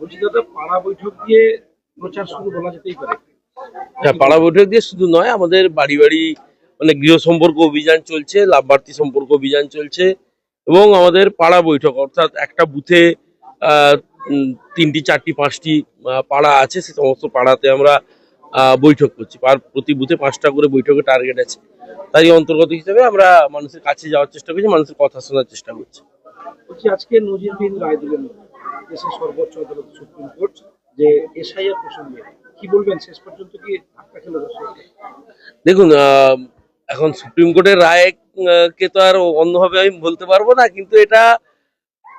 বলছি দাদা পাড়া বৈঠক দিয়ে প্রচার শুরু বলা যেতেই পারে। হ্যাঁ পাড়া বৈঠক দিয়ে শুধু নয় আমাদের বাড়ি বাড়ি মানে গৃহ সম্পর্ক অভিযান চলছে লাভবার্তি সম্পর্ক অভিযান চলছে এবং আমাদের পাড়া বৈঠক অর্থাৎ একটা বুথে তিনটি চারটি পাঁচটি পাড়া আছে সে সমস্ত পাড়াতে আমরা বৈঠক করছি। পার প্রতি বুথে পাঁচটা করে বৈঠকের টার্গেট আছে। তাই অন্তর্গত হিসেবে আমরা মানুষের কাছে যাওয়ার চেষ্টা করছি মানুষের কথা শোনার চেষ্টা করছি। আজকে নজিরবিহীন রায় দিলেন। দেশের সর্বোচ্চ আদালত সুপ্রিম কোর্ট যে এসআইআর প্রসঙ্গে কি বলবেন? শেষ পর্যন্ত কি ধাক্কা খেলো দেখুন এখন সুপ্রিম কোর্টের রায় আহ, কে তো আর অন্যভাবে আমি বলতে পারব না কিন্তু এটা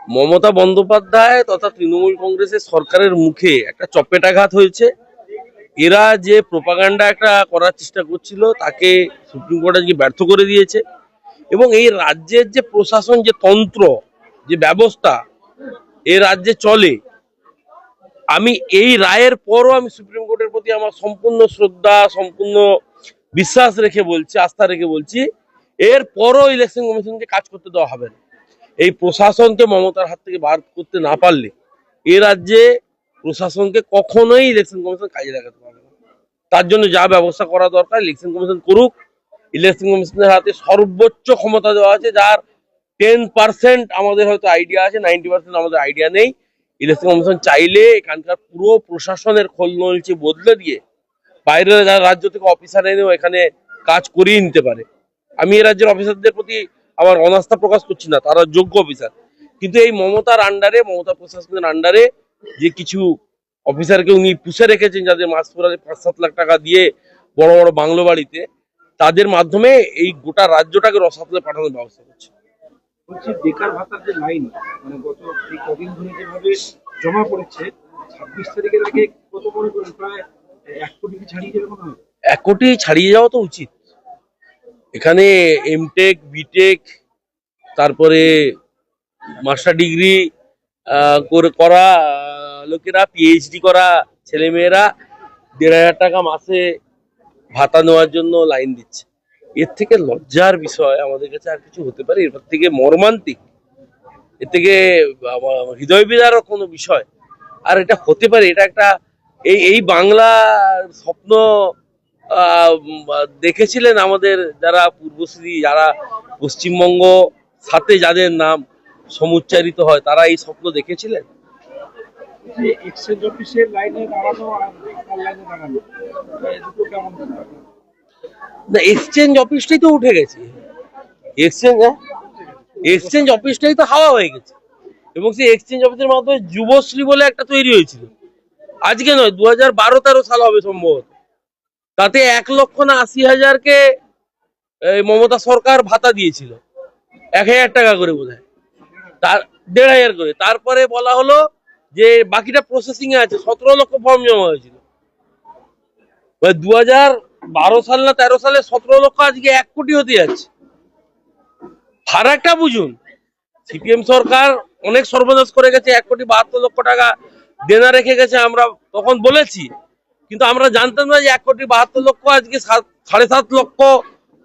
মমতা বন্দ্যোপাধ্যায় তথা তৃণমূল কংগ্রেসের সরকারের মুখে একটা চপেটাঘাত হয়েছে। এরা যে প্রপাগান্ডা একটা করার চেষ্টা করছিল তাকে সুপ্রিম কোর্ট আজকে ব্যর্থ করে দিয়েছে। এবং এই রাজ্যের যে প্রশাসন যে তন্ত্র যে ব্যবস্থা এ রাজ্যে চলে, আমি এই রায়ের পরও আমি সুপ্রিম কোর্টের প্রতি আমার সম্পূর্ণ শ্রদ্ধা, সম্পূর্ণ বিশ্বাস রেখে বলছি, আস্থা রেখে বলছি, এর পরও ইলেকশন কমিশনকে কাজ করতে দেওয়া হবে না। এই প্রশাসনকে মমতার হাত থেকে বার করতে না পারলে এ রাজ্যে প্রশাসনকে কখনোই ইলেকশন কমিশন কাজে লাগাতে পারবে না। তার জন্য যা ব্যবস্থা করা দরকার ইলেকশন কমিশন করুক ইলেকশন কমিশনের হাতে সর্বোচ্চ ক্ষমতা দেওয়া আছে, যার টেন পার্সেন্ট আমাদের হয়তো আইডিয়া আছে নাইনটি পার্সেন্ট আমাদের আইডিয়া নেই। ইলেকশন কমিশন চাইলে এখানকার পুরো প্রশাসনের খোলনলচি বদলে দিয়ে বাইরের যারা রাজ্য থেকে অফিসার এনেও এখানে কাজ করিয়ে নিতে পারে। আমি এই রাজ্যের অফিসারদের প্রতি আমার অনাস্থা প্রকাশ করছি না, তারা যোগ্য অফিসার কিন্তু এই মমতার আন্ডারে মমতা প্রশাসনের আন্ডারে যে কিছু অফিসারকে উনি পুষে রেখেছেন, যাদের মাস পুরালে পাঁচ সাত লাখ টাকা দিয়ে বড় বড় বাংলো বাড়িতে, তাদের মাধ্যমে এই গোটা রাজ্যটাকে রসাতলে পাঠানোর ব্যবস্থা করছে। বলছি বেকার ভাতার যে লাইন মানে গত এই কদিন ধরে যেভাবে জমা পড়েছে, ছাব্বিশ তারিখের আগে কত মনে করেন প্রায় এক কোটি কি ছাড়িয়ে যাবে মনে হয়? এক কোটি ছাড়িয়ে যাওয়া তো উচিত। এখানে এমটেক বিটেক তারপরে মাস্টার ডিগ্রি করা লোকেরা পিএইচডি করা ছেলেমেয়েরা দেড় হাজার টাকা মাসে ভাতা নেওয়ার জন্য লাইন দিচ্ছে। এর থেকে লজ্জার বিষয় আমাদের কাছে আর কিছু হতে পারে? এর থেকে মর্মান্তিক, এর থেকে হৃদয় বিদারক কোনো বিষয়? আর এটা হতে পারে, এটা একটা এই এই বাংলার স্বপ্ন দেখেছিলেন আমাদের যারা পূর্বশ্রী, যারা পশ্চিমবঙ্গ সাথে যাদের নাম সমুচ্চারিত হয়, তারা এই স্বপ্ন দেখেছিলেন? এক্সচেঞ্জ অফিসের লাইনে দাঁড়ানো আর লাইনে দাঁড়ানো দুটো কেমন না এক্সচেঞ্জ অফিসটাই তো উঠে গেছে। এক্সচেঞ্জ এক্সচেঞ্জ অফিসটাই তো হাওয়া হয়ে গেছে। এবং সেই এক্সচেঞ্জ অফিসের মাধ্যমে যুবশ্রী বলে একটা তৈরি হয়েছিল। আজকে নয় দু হাজার বারো তেরো সাল হবে সম্ভবত। তাতে এক লক্ষ না আশি হাজারকে মমতা সরকার ভাতা দিয়েছিল। এক হাজার টাকা করে বোধ তার, দেড় হাজার করে। তারপরে বলা হলো যে বাকিটা প্রসেসিং এ আছে। সতেরো লক্ষ ফর্ম জমা হয়েছিল। দু হাজার বারো সাল না তেরো সালে সতেরো লক্ষ আজকে এক কোটি হতে যাচ্ছে ফারাকটা বুঝুন, সিপিএম সরকার অনেক সর্বনাশ করে গেছে, এক কোটি বাহাত্তর লক্ষ টাকা দেনা রেখে গেছে, আমরা তখন বলেছি। কিন্তু আমরা জানতাম না যে এক কোটি বাহাত্তর লক্ষ আজকে সাড়ে সাত লক্ষ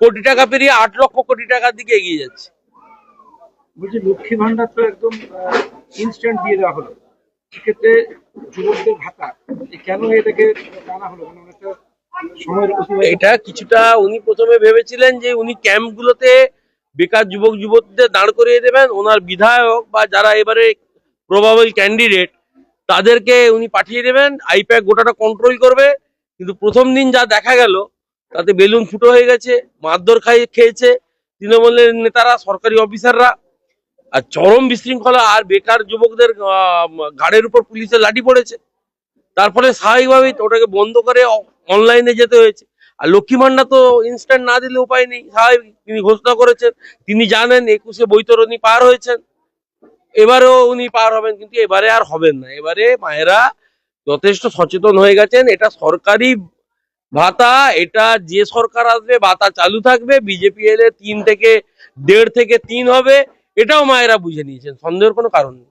কোটি টাকা পেরিয়ে আট লক্ষ কোটি টাকার দিকে এগিয়ে যাচ্ছে। লক্ষ্মী ভান্ডার তো একদম দিয়ে দেওয়া হলো। সেক্ষেত্রে কেন এটা কিছুটা উনি প্রথমে ভেবেছিলেন যে উনি ক্যাম্পগুলোতে বেকার যুবক যুবতীদের দাঁড় করিয়ে দেবেন। ওনার বিধায়ক বা যারা এবারে প্রবাবল ক্যান্ডিডেট তাদেরকে উনি পাঠিয়ে দেবেন। আইপ্যাক গোটাটা কন্ট্রোল করবে। কিন্তু প্রথম দিন যা দেখা গেল, তাতে বেলুন ফুটো হয়ে গেছে, মারধর খাই, খেয়েছে। তৃণমূলের নেতারা, সরকারি অফিসাররা, আর চরম বিশৃঙ্খলা, আর বেকার যুবকদের ঘাড়ের উপর পুলিশের লাঠি পড়েছে। তারপরে স্বাভাবিকভাবেই ওটাকে বন্ধ করে অনলাইনে যেতে হয়েছে। আর লক্ষ্মী ভান্ডার তো ইনস্ট্যান্ট না দিলে উপায় নেই। স্বাভাবিক তিনি ঘোষণা করেছেন, তিনি জানেন একুশে বৈতরণী পার হয়েছেন। এবারেও উনি পার হবেন, কিন্তু এবারে আর হবেন না। এবারে মায়েরা যথেষ্ট সচেতন হয়ে গেছেন। এটা সরকারি ভাতা, এটা যে সরকার আসবে, ভাতা চালু থাকবে। বিজেপি এলে তিন থেকে, দেড় থেকে তিন হবে, এটাও মায়েরা বুঝে নিয়েছেন। সন্দেহের কোনো কারণ নেই।